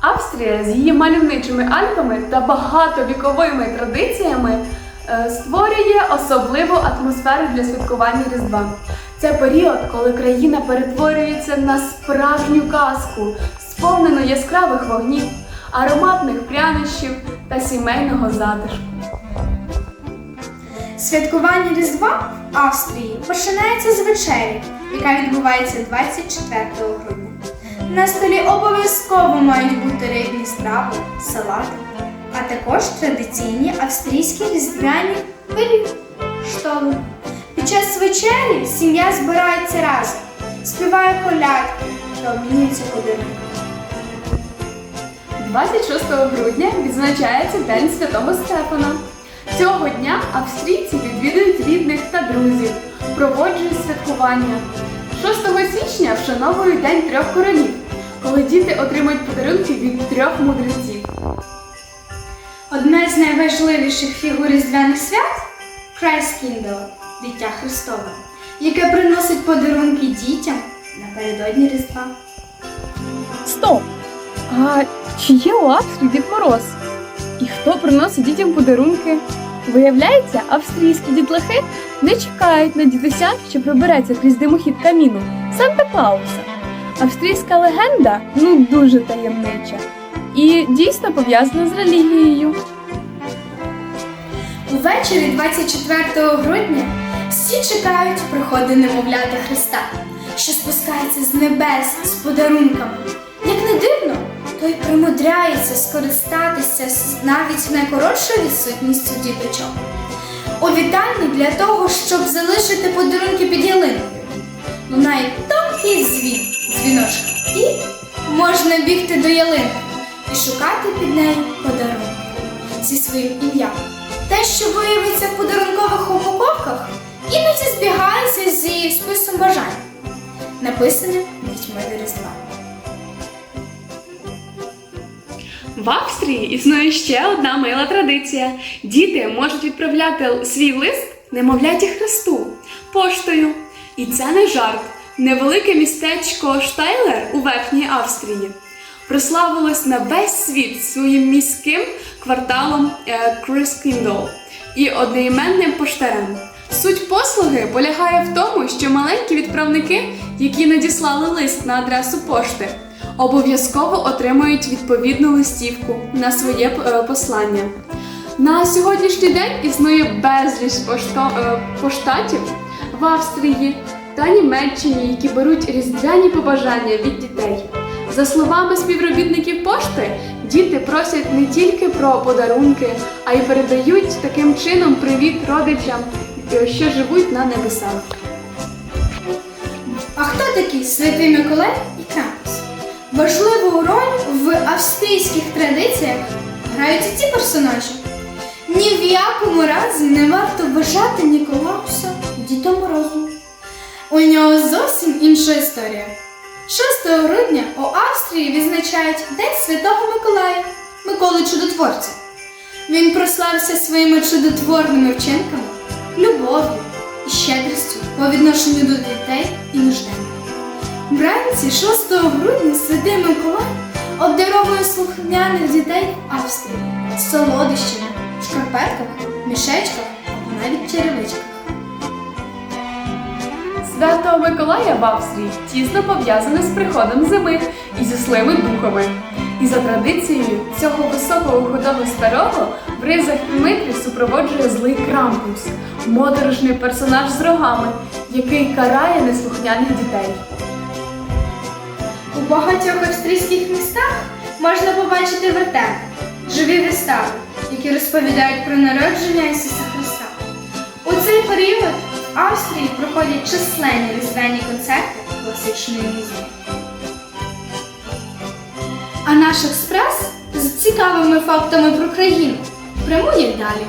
Австрія з її мальовничими Альпами та багатовіковими традиціями е, створює особливу атмосферу для святкування Різдва. Це період, коли країна перетворюється на справжню казку, сповнену яскравих вогнів, ароматних прянощів та сімейного затишку. Святкування Різдва в Австрії починається з вечері, яка відбувається 24 грудня. На столі обов'язково мають бути рибні страви, салати, а також традиційні австрійські різдвяні штоли. Під час вечері сім'я збирається разом, співає колядки та обмінюється подарунками. 26 грудня відзначається День Святого Стефана. Цього дня австрійці відвідують рідних та друзів, проводжують святкування. 6 січня вшановують День трьох королів, коли діти отримують подарунки від трьох мудреців. Одне з найважливіших фігур різдвяних свят Крайскіндл, дитя Христове, яке приносить подарунки дітям напередодні Різдва. Стоп! А чи є у Австрії Дід Мороз? І хто приносить дітям подарунки? Виявляється, австрійські дітлахи не чекають на дідуся, що прибереться крізь димохід каміну Санта Клауса. Австрійська легенда ну дуже таємнича і дійсно пов'язана з релігією. Увечері 24 грудня всі чекають приходу немовляти Христа, що спускається з небес з подарунками. Той примудряється скористатися навіть найкоротшою відсутністю діточок. У вітальні для того, щоб залишити подарунки під ялинкою. Лунає тонкий дзвін, дзвіночка, і можна бігти до ялинки і шукати під нею подарунки зі своїм ім'ям. Те, що виявиться в подарункових упаковках, іноді збігається зі списом бажань, написаним дітьми до Різдва. В Австрії існує ще одна мила традиція. Діти можуть відправляти свій лист немовляті Христу поштою. І це не жарт. Невелике містечко Штайлер у Верхній Австрії прославилось на весь світ своїм міським кварталом е, Крискіндол і одноіменним поштарем. Суть послуги полягає в тому, що маленькі відправники, які надіслали лист на адресу пошти, обов'язково отримують відповідну листівку на своє е, послання. На сьогоднішній день існує безліч е, поштатів в Австрії та Німеччині, які беруть різдвяні побажання від дітей. За словами співробітників пошти, діти просять не тільки про подарунки, а й передають таким чином привіт родичам, е, що живуть на небесах. А хто такі Святий Миколай і Крампус? Важливу роль в австрійських традиціях грають і ці персонажі. Ні в якому разі не варто вважати Ніколауса Дідом Морозом. У нього зовсім інша історія. 6 грудня у Австрії відзначають День Святого Миколая, Миколи Чудотворця. Він прославився своїми чудотворними вчинками, любов'ю і щедрістю по відношенню до дітей і нужденних. Вранці 6 грудня Святий Миколай обдаровує слухняних дітей в Австрії солодощами, шкарпетках, мішечках або навіть черевичках. Свято Миколая в Австрії тісно пов'язане з приходом зими і зі злими духами. І за традицією цього високого худого старого в ризах Дмитрі супроводжує злий Крампус, моторошний персонаж з рогами, який карає неслухняних дітей. Багатьох австрійських містах можна побачити вертеп, живі вистави, які розповідають про народження Ісуса Христа. У цей період в Австрії проходять численні різдвяні концерти класичної музики. А наш експрес з цікавими фактами про країну прямує далі.